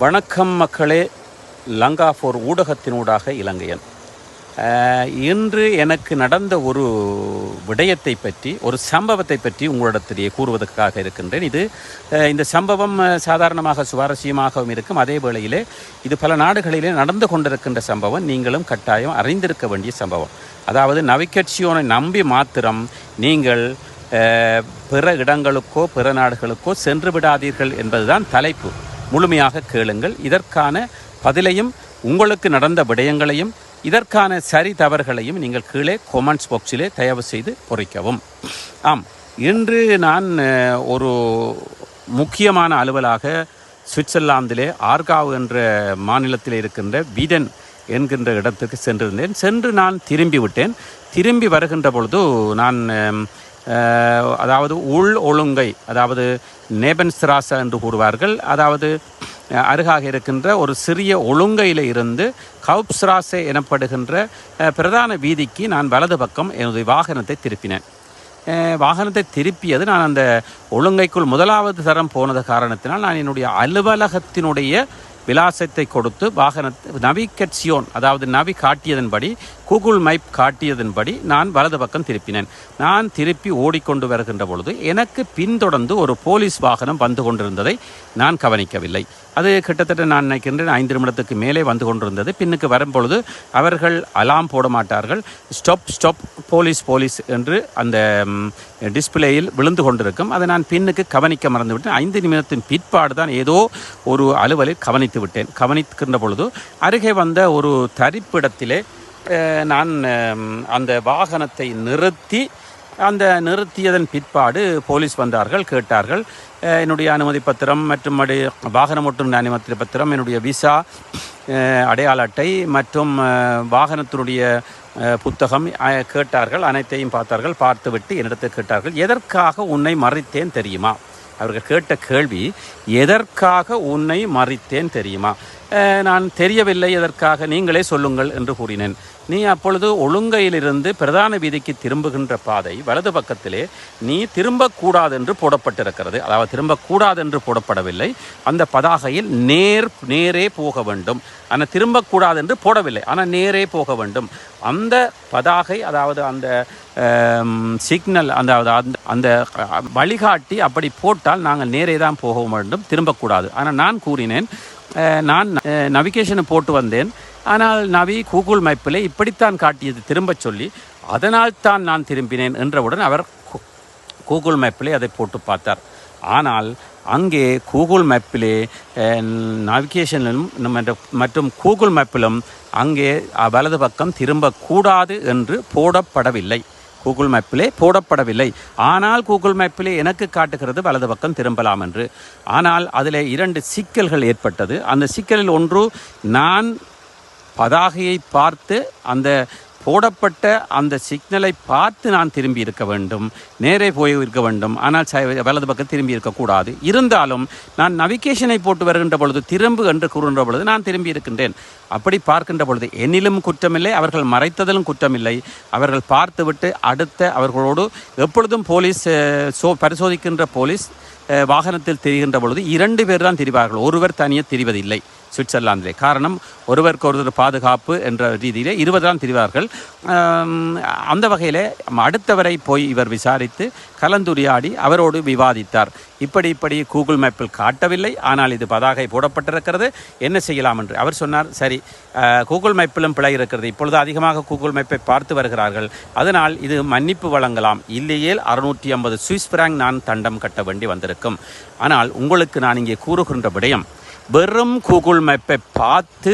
வணக்கம் மக்களே லங்கா ஃபோர் ஊடகத்தினூடாக இலங்கையன். இன்று எனக்கு நடந்த ஒரு விடயத்தை பற்றி ஒரு சம்பவத்தை பற்றி உங்களிடத்திலேயே கூறுவதற்காக இருக்கின்றேன். இது இந்த சம்பவம் சாதாரணமாக சுவாரஸ்யமாகவும் இருக்கும். அதே வேளையிலே இது பல நாடுகளிலே நடந்து கொண்டிருக்கின்ற சம்பவம். நீங்களும் கட்டாயம் அறிந்திருக்க வேண்டிய சம்பவம். அதாவது நவிக்கட்சியோனை நம்பி மாத்திரம் நீங்கள் பிற இடங்களுக்கோ பிற நாடுகளுக்கோ சென்று விடாதீர்கள் என்பதுதான் தலைப்பு. முழுமையாக கேளுங்கள். இதற்கான பதிலையும் உங்களுக்கு நடந்த விடயங்களையும் இதற்கான சரி தவறுகளையும் நீங்கள் கீழே கொமெண்ட்ஸ் பாக்ஸிலே தயவு செய்து பொறிக்கவும். ஆம் இன்று நான் ஒரு முக்கியமான அலுவலாக சுவிட்சர்லாந்திலே ஆர்காவ் என்ற மாநிலத்தில் இருக்கின்ற வீடன் என்கின்ற இடத்துக்கு சென்றிருந்தேன். சென்று நான் திரும்பி விட்டேன். திரும்பி வருகின்ற பொழுது நான் அதாவது உள் ஒழுங்கை அதாவது நேபன்ஸ்ராச என்று கூறுவார்கள். அதாவது அருகாக இருக்கின்ற ஒரு சிறிய ஒழுங்கையில் இருந்து கவுப்ஸ்ராசே எனப்படுகின்ற பிரதான வீதிக்கு நான் வலது பக்கம் எனது வாகனத்தை திருப்பினேன். வாகனத்தை திருப்பியது நான் அந்த ஒழுங்கைக்குள் முதலாவது தரம் போனது காரணத்தினால் நான் என்னுடைய அலுவலகத்தினுடைய விலாசத்தை கொடுத்து வாகனத்தை நவிகட்சியோன் அதாவது நவி காட்டியதன்படி கூகுள் மைப் காட்டியதன்படி நான் வலது பக்கம் திருப்பினேன். நான் திருப்பி ஓடிக்கொண்டு வருகின்ற பொழுது எனக்கு பின்தொடர்ந்து ஒரு போலீஸ் வாகனம் வந்து கொண்டிருந்ததை நான் கவனிக்கவில்லை. அது கிட்டத்தட்ட நான் நினைக்கின்றேன் ஐந்து நிமிடத்துக்கு மேலே வந்து கொண்டிருந்தது. பின்னுக்கு வரும்பொழுது அவர்கள் அலாம் போட மாட்டார்கள். ஸ்டாப் ஸ்டாப் போலீஸ் போலீஸ் என்று அந்த டிஸ்பிளேயில் விழுந்து கொண்டிருக்கும். அதை நான் பின்னுக்கு கவனிக்க மறந்துவிட்டேன். ஐந்து நிமிடத்தின் பிற்பாடு தான் ஏதோ ஒரு அலுவலில் கவனித்து விட்டேன். கவனிக்கின்ற பொழுது அருகே வந்த ஒரு தரிப்பிடத்திலே நான் அந்த வாகனத்தை நிறுத்தி அந்த நிறுத்தியதன் பிற்பாடு போலீஸ் வந்தார்கள் கேட்டார்கள். என்னுடைய அனுமதி பத்திரம் மற்றும் அடி வாகனம் ஓட்டும் அனுமதி பத்திரம் என்னுடைய விசா அடையாள அட்டை மற்றும் வாகனத்தினுடைய புத்தகம் கேட்டார்கள். அனைத்தையும் பார்த்தார்கள். பார்த்துவிட்டு என்னிடத்தை கேட்டார்கள் எதற்காக உன்னை மறைத்தேன் தெரியுமா? அவர்கள் கேட்ட கேள்வி எதற்காக உன்னை மறித்தேன் தெரியுமா? நான் தெரியவில்லை இதற்காக நீங்களே சொல்லுங்கள் என்று கூறினேன். நீ அப்பொழுது ஒழுங்கையிலிருந்து பிரதான வீதிக்கு திரும்புகின்ற பாதை வலது பக்கத்திலே நீ திரும்பக்கூடாது என்று போடப்பட்டிருக்கிறது. அதாவது திரும்பக்கூடாது என்று போடப்படவில்லை. அந்த பதாகையில் நேர் நேரே போக வேண்டும். ஆனால் திரும்பக்கூடாது என்று போடவில்லை. ஆனால் நேரே போக வேண்டும். அந்த பதாகை அதாவது அந்த சிக்னல் அந்த அந்த அந்த வழிகாட்டி அப்படி போட்டால் நாங்கள் நேரே தான் போக வேண்டும் திரும்பக்கூடாது. ஆனால் நான் கூறினேன் நான் நவிகேஷனை போட்டு வந்தேன். ஆனால் நவி கூகுள் மேப்பில் இப்படித்தான் காட்டியது திரும்பச் சொல்லி அதனால் தான் நான் திரும்பினேன் என்றவுடன் அவர் கூகுள் மேப்பிலே அதை போட்டு பார்த்தார். ஆனால் அங்கே கூகுள் மேப்பிலே நவிகேஷனிலும் மற்றும் கூகுள் மேப்பிலும் அங்கே வலது பக்கம் திரும்பக்கூடாது என்று போடப்படவில்லை. கூகுள் மேப்பிலே போடப்படவில்லை. ஆனால் கூகுள் மேப்பிலே எனக்கு காட்டுகிறது வலது பக்கம் திரும்பலாம் என்று. ஆனால் அதில் இரண்டு சிக்கல்கள் ஏற்பட்டது. அந்த சிக்கலில் ஒன்று நான் பதாகையை பார்த்து அந்த போடப்பட்ட அந்த சிக்னலை பார்த்து நான் திரும்பி இருக்க வேண்டும். நேரே போய் இருக்க வேண்டும். ஆனால் சை- வலது பக்கம் திரும்பி இருக்கக்கூடாது இருந்தாலும் நான் நவிகேஷனை போட்டு வருகின்ற பொழுது திரும்பு என்று கூறுகின்ற பொழுது நான் திரும்பி இருக்கின்றேன். அப்படி பார்க்கின்ற பொழுது என்னிலும் குற்றமில்லை அவர்கள் மறைத்ததிலும் குற்றமில்லை. அவர்கள் பார்த்துவிட்டு அடுத்த அவர்களோடு எப்பொழுதும் போலீஸ் சோ பரிசோதிக்கின்ற போலீஸ் வாகனத்தில் திரிகின்ற பொழுது இரண்டு பேர் தான் திரிவார்கள். ஒருவர் தனியே திரிவதில்லை சுவிட்சர்லாந்திலே. காரணம் ஒருவருக்கு ஒருவர் பாதுகாப்பு என்ற ரீதியிலே இருபது தான் திரிவார்கள். அந்த வகையில் அடுத்தவரை போய் இவர் விசாரித்து கலந்துரையாடி அவரோடு விவாதித்தார். இப்படி இப்படி கூகுள் மேப்பில் காட்டவில்லை. ஆனால் இது பதாகை போடப்பட்டிருக்கிறது. என்ன செய்யலாம் என்று அவர் சொன்னார். சரி கூகுள் மேப்பிலும் பிழை இருக்கிறது. இப்பொழுது அதிகமாக கூகுள் மேப்பை பார்த்து வருகிறார்கள். அதனால் இது மன்னிப்பு வழங்கலாம். இல்லையேல் அறுநூற்றி ஐம்பது சுவிஸ் பிராங்க் நான் தண்டம் கட்ட வேண்டி இருக்கும் ஆனால் உங்களுக்கு நான் இங்கே கூறுகின்ற விடயம் வெறும் கூகுள் மேப்பை பார்த்து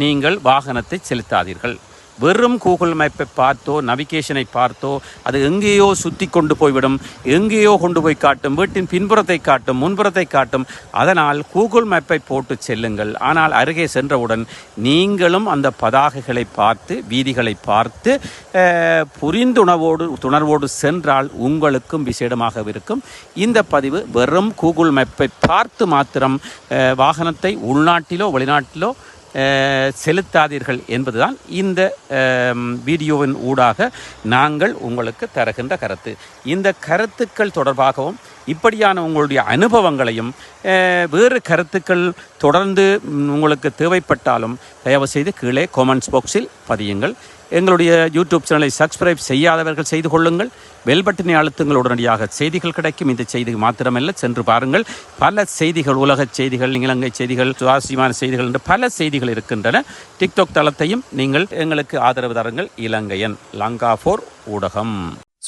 நீங்கள் வாகனத்தை செலுத்தாதீர்கள். வெறும் கூகுள் மேப்பை பார்த்தோ நவிகேஷனை பார்த்தோ அது எங்கேயோ சுற்றி கொண்டு போய்விடும் எங்கேயோ கொண்டு போய் காட்டும் வீட்டின் பின்புறத்தை காட்டும் முன்புறத்தை காட்டும். அதனால் கூகுள் மேப்பை போட்டு செல்லுங்கள். ஆனால் அருகே சென்றவுடன் நீங்களும் அந்த பதாகைகளை பார்த்து வீதிகளை பார்த்து புரிந்துணவோடு புரிந்துணர்வோடு துணர்வோடு சென்றால் உங்களுக்கும் விசேடமாக இருக்கும். இந்த பதிவு வெறும் கூகுள் மேப்பை பார்த்து மாத்திரம் வாகனத்தை உள்நாட்டிலோ வெளிநாட்டிலோ செலுத்தாதீர்கள் என்பதுதான் இந்த வீடியோவின் ஊடாக நாங்கள் உங்களுக்கு தருகின்ற கருத்து. இந்த கருத்துக்கள் தொடர்பாகவும் இப்படியான உங்களுடைய அனுபவங்களையும் வேறு கருத்துக்கள் தொடர்ந்து உங்களுக்கு தேவைப்பட்டாலும் தயவு செய்து கீழே கொமெண்ட்ஸ் பாக்ஸில் பதியுங்கள். எங்களுடைய யூடியூப் சேனலை சப்ஸ்கிரைப் செய்யாதவர்கள் செய்து கொள்ளுங்கள். வெல்பட்டனை அழுத்துங்கள் உடனடியாக. செய்திகள் கிடைக்கும். இந்த செய்தி மாத்திரமல்ல. சென்று பாருங்கள். பல செய்திகள் உலக செய்திகள் இலங்கை செய்திகள் சுவாரஸ்யமான செய்திகள் என்று பல செய்திகள் இருக்கின்றன. டிக்டாக் தளத்தையும் நீங்கள் எங்களுக்கு ஆதரவு தருங்கள். இலங்கையன் லங்கா ஃபோர் ஊடகம்.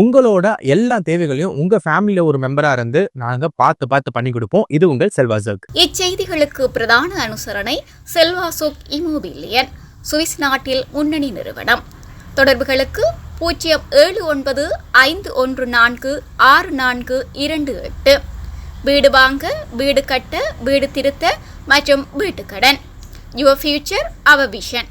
உங்களோட எல்லா தேவைகளையும் உங்க ஃபேமிலியில ஒரு மெம்பரா இருந்து நாங்க பார்த்து பார்த்து பண்ணி கொடுப்போம். இது உங்கள் செல்வா சோக் இச்செய்திகளுக்கு பிரதான அனுசரணை செல்வா சோக் இமோபிலியன் சுவிஸ் நாட்டில் முன்னணி நிறுவனம். தொடர்புகளுக்கு பூஜ்ஜியம் ஏழு ஒன்பது ஐந்து ஒன்று நான்கு ஆறு நான்கு இரண்டு எட்டு. வீடு வாங்க வீடு கட்ட வீடு திருத்த மற்றும் வீட்டுக்கடன். Your future our vision